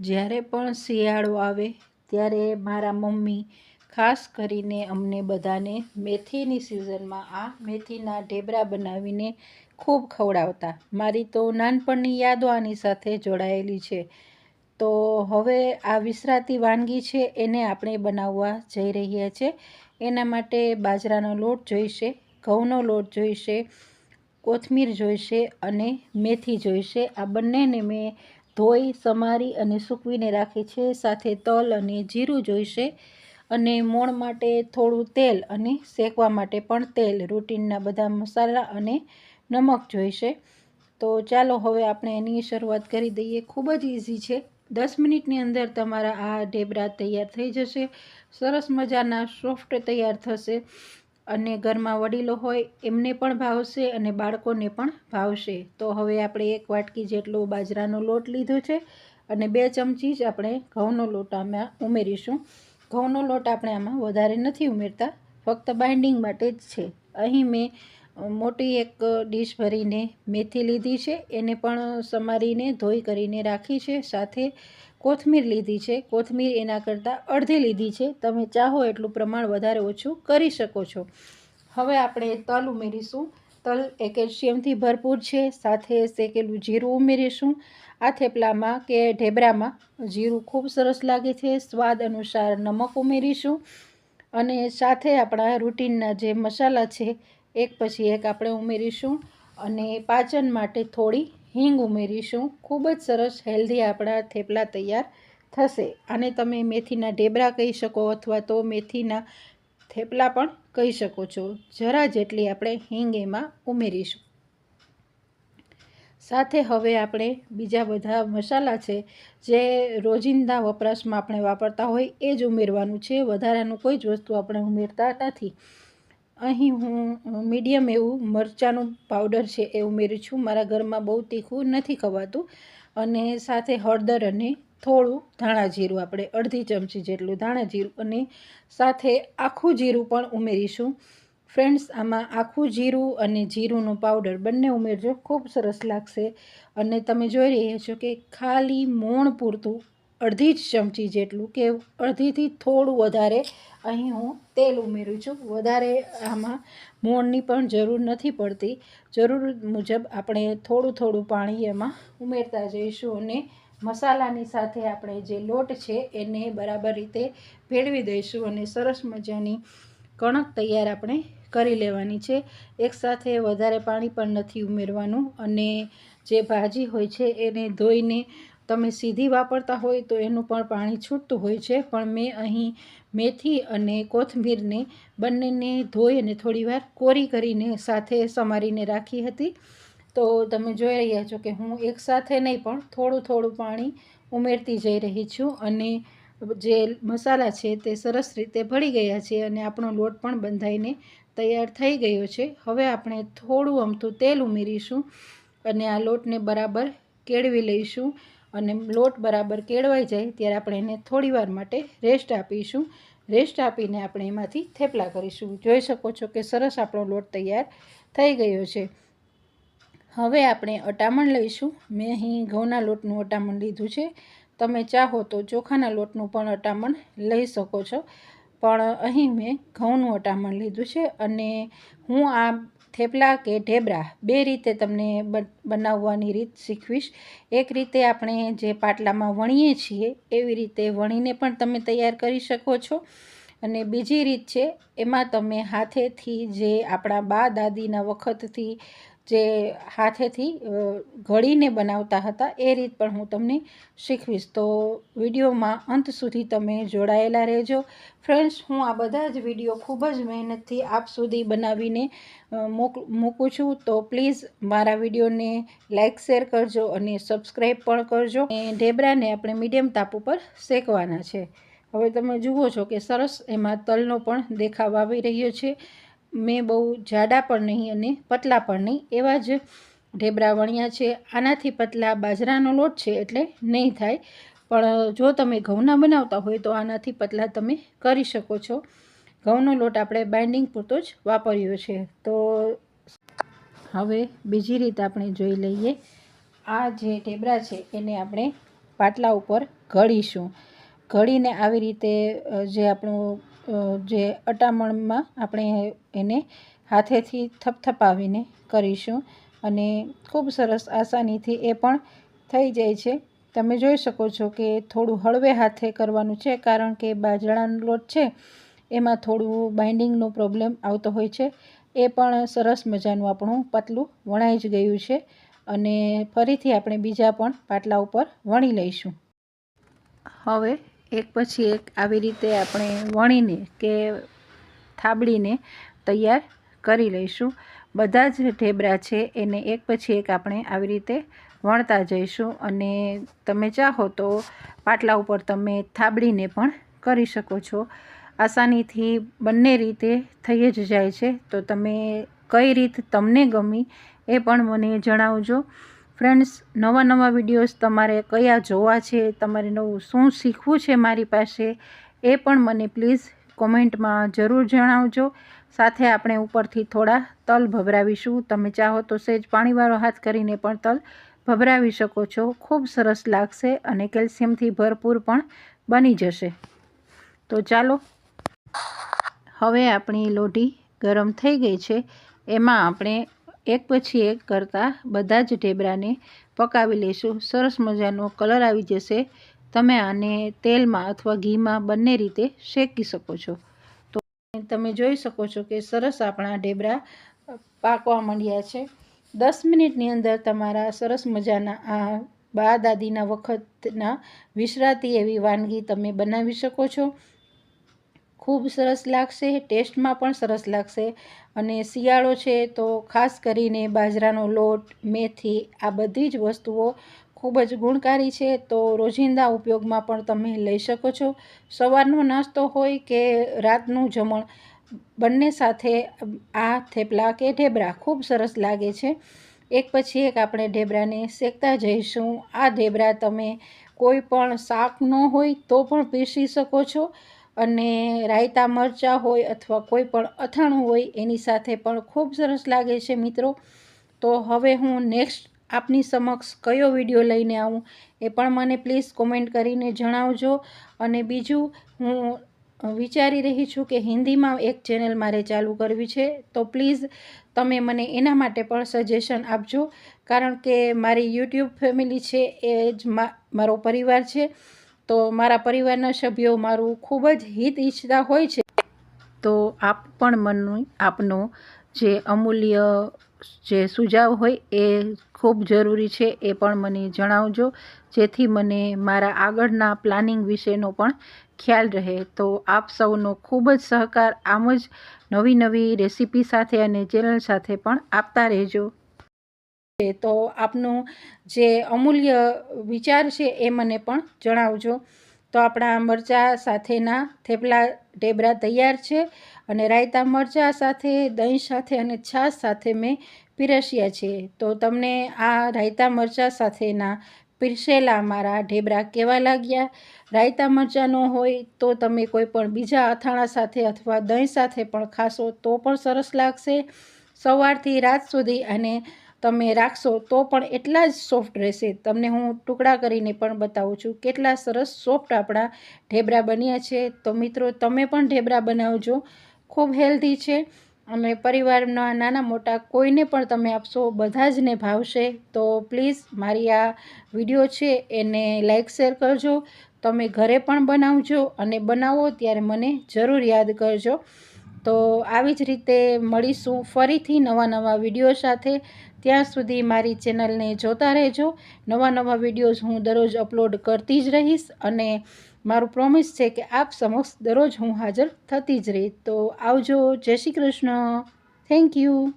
જ્યારે પણ શિયાળો આવે, ત્યારે મારા મમ્મી ખાસ કરીને અમને બધાને મેથીની સિઝનમાં આ મેથીના ઢેબરા બનાવીને ખૂબ ખવડાવતા. મારી તો નાનપણની યાદો આની સાથે જોડાયેલી છે. તો હવે આ વિસરાતી વાનગી છે એને આપણે બનાવવા જઈ રહ્યા છે. એના માટે બાજરાનો લોટ જોઈશે, ઘઉંનો લોટ જોઈશે, કોથમીર જોઈશે અને મેથી જોઈશે. આ બંનેને મેં ધોઈ, સમારી અને સૂકવીને રાખી છે. સાથે તલ અને જીરું જોઈશે અને મોણ માટે થોડું તેલ અને શેકવા માટે પણ તેલ. રૂટીનના બધા મસાલા અને નમક જોઈશે. તો ચાલો હવે આપણે એની શરૂઆત કરી દઈએ. ખૂબ જ ઇઝી છે. દસ મિનિટની અંદર તમારા આ ઢેબરા તૈયાર થઈ જશે. સરસ મજાના સોફ્ટ તૈયાર થશે. અને ઘરમાં વડીલો હોય, એમને પણ ભાવશે અને બાળકોને પણ ભાવશે. તો હવે આપણે એક વાટકી જેટલો બાજરાનો લોટ લીધો છે અને બે ચમચી જ આપણે ઘઉંનો લોટ આમાં ઉમેરીશું. ઘઉંનો લોટ આપણે આમાં વધારે નથી ઉમેરતા, ફક્ત બાઇન્ડિંગ માટે જ છે. અહીં મેં મોટી એક ડીશ ભરીને મેથી લીધી છે. એને પણ સમારીને ધોઈ કરીને રાખી છે. સાથે કોથમીર લીધી છે. કોથમીર એના કરતાં અડધી લીધી છે. તમે ચાહો એટલું પ્રમાણ વધારે ઓછું કરી શકો છો. હવે આપણે તલ ઉમેરીશું. તલ એ કેલ્શિયમથી ભરપૂર છે. સાથે શેકેલું જીરું ઉમેરીશું. આ થેપલામાં કે ઢેબરામાં જીરું ખૂબ સરસ લાગે છે. સ્વાદ અનુસાર નમક ઉમેરીશું. અને સાથે આપણા રૂટીનના જે મસાલા છે એક પછી એક આપણે ઉમેરીશું અને પાચન માટે થોડી હિંગ ઉમેરીશું. ખૂબ જ સરસ હેલ્ધી આપણા થેપલા તૈયાર થશે. આને તમે મેથીના ઢેબરા કહી શકો અથવા તો મેથીના થેપલા પણ કહી શકો છો. જરા જેટલી આપણે હિંગ એમાં ઉમેરીશું. સાથે હવે આપણે બીજા બધા મસાલા છે જે રોજિંદા વપરાશમાં આપણે વાપરતા હોય એ જ ઉમેરવાનું છે. વધારાનું કોઈ જ વસ્તુ આપણે ઉમેરતા નથી. અહીં હું મીડિયમ એવું મરચાંનું પાવડર છે એ ઉમેરું છું. મારા ઘરમાં બહુ તીખું નથી ખવાતું. અને સાથે હળદર અને થોડું ધાણા જીરું આપણે અડધી ચમચી જેટલું ધાણા જીરું અને સાથે આખું જીરું પણ ઉમેરીશું. ફ્રેન્ડ્સ, આમાં આખું જીરું અને જીરુંનો પાવડર બંને ઉમેરજો. ખૂબ સરસ લાગશે. અને તમે જોઈ રહ્યા છો કે ખાલી મોણ પૂરતું અડધી જ ચમચી જેટલું કે અડધીથી થોડું વધારે અહીં હું તેલ ઉમેરું છું. વધારે આમાં મોણની પણ જરૂર નથી પડતી. જરૂર મુજબ આપણે થોડું થોડું પાણી એમાં ઉમેરતા જઈશું અને મસાલાની સાથે આપણે જે લોટ છે એને બરાબર રીતે ભેળવી દઈશું અને સરસ મજાની કણક તૈયાર આપણે કરી લેવાની છે. એકસાથે વધારે પાણી પણ નથી ઉમેરવાનું અને જે ભાજી હોય છે એને ધોઈને તમે સીધી વાપરતા હોય તો એનું પણ પાણી છૂટતું હોય છે, પણ મેં અહીં મેથી અને કોથમીરને બંનેને ધોઈ અને થોડીવાર કોરી કરીને સાથે સમારીને રાખી હતી. તો તમે જોઈ રહ્યા છો કે હું એકસાથે નહીં, પણ થોડું થોડું પાણી ઉમેરતી જઈ રહી છું અને જે મસાલા છે તે સરસ રીતે ભળી ગયા છે અને આપણો લોટ પણ બંધાઈને તૈયાર થઈ ગયો છે. હવે આપણે થોડું અમથું તેલ ઉમેરીશું અને આ લોટને બરાબર કેળવી લઈશું. અને લોટ બરાબર કેળવાઈ જાય ત્યારે આપણે એને થોડીવાર માટે રેસ્ટ આપીશું. રેસ્ટ આપીને આપણે એમાંથી થેપલા કરીશું. જોઈ શકો છો કે સરસ આપણો લોટ તૈયાર થઈ ગયો છે. હવે આપણે અટામણ લઈશું. મેં અહીં ઘઉંના લોટનું અટામણ લીધું છે. તમે ચાહો તો ચોખાના લોટનું પણ અટામણ લઈ શકો છો. પણ અહીં મેં ઘઉંનું અટામણ લીધું છે અને હું આ થેપલા કે ઢેબરા, બે રીતે તમને બનાવવાની રીત શીખવીશ. એક રીતે આપણે જે પાટલામાં વણીએ છીએ, એવી રીતે વણીને પણ તમે તૈયાર કરી શકો છો. અને બીજી રીત છે, એમાં તમે હાથેથી જે આપણા બા દાદીના વખતથી જે હાથેથી ઘડીને બનાવતા હતા, એ રીત પણ હું તમને શીખવીશ. તો વિડીયોમાં અંત સુધી તમે જોડાયેલા રહેજો. ફ્રેન્ડ્સ, હું આ બધા જ વીડિયો ખૂબ જ મહેનતથી આપ સુધી બનાવીને મોક, મૂકું છું. તો પ્લીઝ મારા વિડીયોને લાઇક શેર કરજો અને સબસ્ક્રાઈબ પણ કરજો. અને ઢેબરાને આપણે મીડિયમ તાપ ઉપર શેકવાના છે. હવે તમે જુઓ છો કે સરસ એમાં તલનો પણ દેખાવ આવી રહ્યો છે. મેં બહુ જાડા પણ નહીં અને પતલા પણ નહીં, એવા જ ઢેબરા વણ્યા છે. આનાથી પતલા બાજરાનો લોટ છે એટલે નહીં થાય. પણ જો તમે ઘઉંના બનાવતા હોય તો આનાથી પતલા તમે કરી શકો છો. ઘઉંનો લોટ આપણે બાઇન્ડિંગ પૂરતો જ વાપર્યો છે. તો હવે બીજી રીત આપણે જોઈ લઈએ. આ જે ઢેબરા છે એને આપણે પાટલા ઉપર ઘડીશું. ઘડીને આવી રીતે જે આપણું જે અટામણમાં આપણે એને હાથેથી થપથપાવીને કરીશું અને ખૂબ સરસ આસાનીથી એ પણ થઈ જાય છે. તમે જોઈ શકો છો કે થોડું હળવે હાથે કરવાનું છે, કારણ કે બાજરાનો લોટ છે, એમાં થોડું બાઇન્ડિંગનો પ્રોબ્લેમ આવતો હોય છે. એ પણ સરસ મજાનું આપણું પાટલું વણાઈ જ ગયું છે અને ફરીથી આપણે બીજા પણ પાટલા ઉપર વણી લઈશું. હવે એક પછી એક આવી રીતે આપણે વણીને કે થાબડીને તૈયાર કરી લઈશું. બધા જ ઢેબરા છે, એને એક પછી એક આપણે આવી રીતે વણતા જઈશું. અને તમે ચાહો તો પાટલા ઉપર તમે થાબડીને પણ કરી શકો છો. આસાનીથી બંને રીતે થઈ જ જાય છે. તો તમે કઈ રીત તમને ગમી એ પણ મને જણાવજો. ફ્રેન્ડ્સ, નવા નવા વિડીયોઝ તમારે કયા જોવા છે, તમારે નવું શું શીખવું છે મારી પાસે એ પણ મને પ્લીઝ કોમેન્ટમાં જરૂર જણાવજો. સાથે આપણે ઉપરથી થોડા તલ ભભરાવીશું. તમે ચાહો તો સહેજ પાણીવાળો હાથ કરીને પણ તલ ભભરાવી શકો છો. ખૂબ સરસ લાગશે અને કેલ્શિયમથી ભરપૂર પણ બની જશે. તો ચાલો, હવે આપણી લોઢી ગરમ થઈ ગઈ છે. એમાં આપણે એક પછી એક કરતાં બધા જ ઢેબરાને પકાવી લઈશું સરસ મજાનો કલર આવી જશે. તમે આને તેલમાં અથવા ઘીમાં બંને રીતે શેકી શકો છો. તો તમે જોઈ શકો છો કે સરસ આપણા ઢેબરા પાકવા માંડ્યા છે. દસ મિનિટની અંદર તમારા સરસ મજાના આ બા દાદીના વખતના વિસરાતી એવી વાનગી તમે બનાવી શકો છો. ખૂબ સરસ લાગશે, ટેસ્ટમાં પણ સરસ લાગશે. અને શિયાળો છે તો ખાસ કરીને બાજરાનો લોટ, મેથી, આ બધી જ વસ્તુઓ ખૂબ જ ગુણકારી છે. તો રોજિંદા ઉપયોગમાં પણ તમે લઈ શકો છો. સવારનો નાસ્તો હોય કે રાતનું જમણ, બંને સાથે આ થેપલા કે ઢેબરા ખૂબ સરસ લાગે છે. એક પછી એક આપણે ઢેબરાને શેકતા જઈશું. આ ઢેબરા તમે કોઈ પણ શાક ન હોય તો પણ પીસી શકો છો. અને રાયતા મરચાં હોય અથવા કોઈ પણ અથાણું હોય, એની સાથે પણ ખૂબ સરસ લાગે છે મિત્રો. તો હવે હું નેક્સ્ટ આપની સમક્ષ કયો વીડિયો લઈને આવું, એ પણ મને પ્લીઝ કોમેન્ટ કરીને જણાવજો. અને બીજું, હું વિચારી રહી છું કે હિન્દીમાં એક ચેનલ મારે ચાલુ કરવી છે, તો પ્લીઝ તમે મને એના માટે પણ સજેશન આપજો. કારણ કે મારી યુટ્યુબ ફેમિલી છે, એ જ મારો પરિવાર છે. તો મારા પરિવારના સભ્યો મારું ખૂબ જ હિત ઈચ્છતા હોય છે. તો આપ પણ મન, આપનો જે અમૂલ્ય જે સુઝાવ હોય એ ખૂબ જરૂરી છે એ પણ મને જણાવજો, જેથી મને મારા આગળના પ્લાનિંગ વિશેનો પણ ખ્યાલ રહે. તો આપ સૌનો ખૂબ જ સહકાર, આમ જ નવી નવી રેસીપી સાથે અને ચેનલ સાથે પણ આપતા રહેજો. તો આપનું જે અમૂલ્ય વિચાર છે એ મને પણ જણાવજો. તો આપણા મરચાં સાથેના થેપલા ઢેબરા તૈયાર છે અને રાયતા મરચાં સાથે, દહીં સાથે અને છાશ સાથે મેં પીરસ્યા છે. તો તમને આ રાયતા મરચાં સાથેના પીરસેલા મારા ઢેબરા કેવા લાગ્યા? રાયતા મરચાં ન હોય તો તમે કોઈ પણ બીજા અથાણા સાથે અથવા દહીં સાથે પણ ખાશો તો પણ સરસ લાગશે. સવારથી રાત સુધી અને તમે રાખશો તો પણ એટલા જ સોફ્ટ રહેશે. તમને હું ટુકડા કરીને પણ બતાવું છું કેટલા સરસ સોફ્ટ આપણા ઢેબરા બન્યા છે. તો મિત્રો, તમે પણ ઢેબરા બનાવજો. ખૂબ હેલ્ધી છે અને પરિવારના નાના મોટા કોઈને પણ તમે આપશો, બધા જ ને ભાવશે. તો પ્લીઝ મારી આ વીડિયો છે એને લાઈક, શેર કરજો. તમે ઘરે પણ બનાવજો અને બનાવો ત્યારે મને જરૂર યાદ કરજો. તો આવી જ રીતે મળીશું ફરીથી નવા નવા વીડિયો સાથે. ત્યાં સુધી મારી ચેનલને જોતા રહેજો. નવા નવા વિડીયોઝ હું દરરોજ અપલોડ કરતી જ રહીશ અને મારું પ્રોમિસ છે કે આપ સમક્ષ દરરોજ હું હાજર થતી જ રહીશ. તો આવજો. જય શ્રી કૃષ્ણ. Thank you.